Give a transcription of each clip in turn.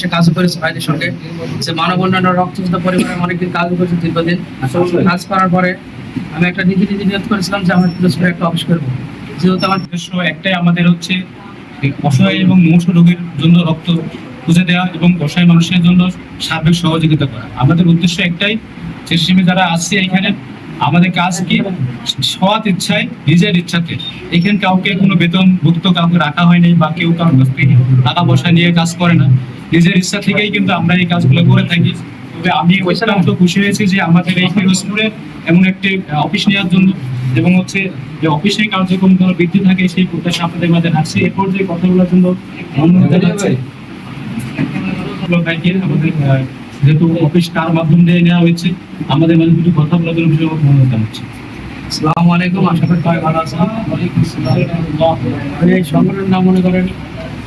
সে কাজও করেছে ভাইদের সঙ্গে। যে মানব উন্নয়ন পরিবারে অনেকদিন কাজ করেছে দীর্ঘদিন। কাজ করার পরে আমি একটা নিজে নিজে নিয়োগ করেছিলাম যে আমার পিরোজপুরে একটা অফিস করব। যেহেতু আমার উদ্দেশ্য একটাই আমাদের হচ্ছে অসহায় এবং মুমূর্ষ রোগীর জন্য রক্ত খুঁজে দেওয়া এবং অসহায় মানুষের জন্য সার্বিক সহযোগিতা করা। আমাদের উদ্দেশ্য একটাই যে যারা আসছে এখানে আমাদের কাজ কি সৎ ইচ্ছায় নিজের ইচ্ছাতে। এখানে কাউকে কোনো বেতন ভুক্ত কাউকে রাখা হয়নি বা কেউ কারোর কাছ থেকে টাকা পয়সা নিয়ে কাজ করে না। নিজের ইচ্ছা থেকেই কিন্তু আমরা এই কাজগুলো করে থাকি। তবে আমি অত্যন্ত খুশি হয়েছি যে আমাদের এই ফিরোজপুরে এমন একটি অফিস নেওয়ার জন্য এবং হচ্ছে যে অফিসে কার্যক্রম যেন বৃদ্ধি থাকে সেই প্রত্যাশা আপনাদের মাঝে রাখছি। এরপর যে কথাগুলোর জন্য ধন্যবাদ। জানাচ্ছি আমাদের যেহেতু অফিস কার মাধ্যম দিয়ে নেওয়া হয়েছে আমাদের মাঝে দুটো কথা বলার জন্য ধন্যবাদ জানাচ্ছি আসসালামু আলাইকুম আশা করি সবাই ভালো আছেন। এই সংগঠনের নাম মনে করেন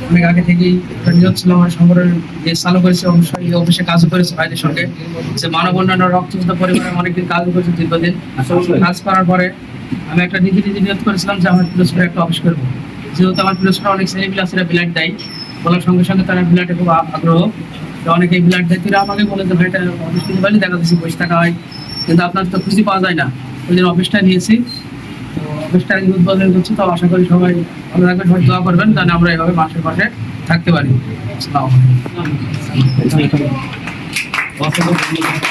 অনেক আগে থেকেই নিয়োগ ছিল আমার সংগঠনের যে চালু করেছে অবশ্যই এই অফিসে কাজও করেছে ভাইদের সঙ্গে। যে মানব উন্নয়ন ও রক্তযুদ্ধ পরিবারে অনেকদিন কাজ করেছে দীর্ঘদিন। কাজ করার পরে আমি একটা নিজে নিজে নিয়োগ করেছিলাম যে আমার পিরোজপুরে একটা অফিস করব। যেহেতু আমার পিরোজপুরে অনেক ছেলেপিলাসেরা ব্লাড দেয়। বলার সঙ্গে সঙ্গে তারা ব্লাডে খুব আগ্রহ। অনেকে ব্লাড দেয় তারা আমাকে বলে যে ভাইটা অফিস খুঁজে পাইলে দেখা যাচ্ছে বসে থাকা হয়। কিন্তু আপনার তো খুঁজে পাওয়া যায় না। ওই জন্য অফিসটা নিয়েছি। তো অফিসটা উদ্বোধন করছি, তো আশা করি সবাই ভালো থাকবেন, সবাই দোয়া করবেন তাহলে আমরা এভাবে মানুষের পাশে থাকতে পারি। আসসালামু আলাইকুম।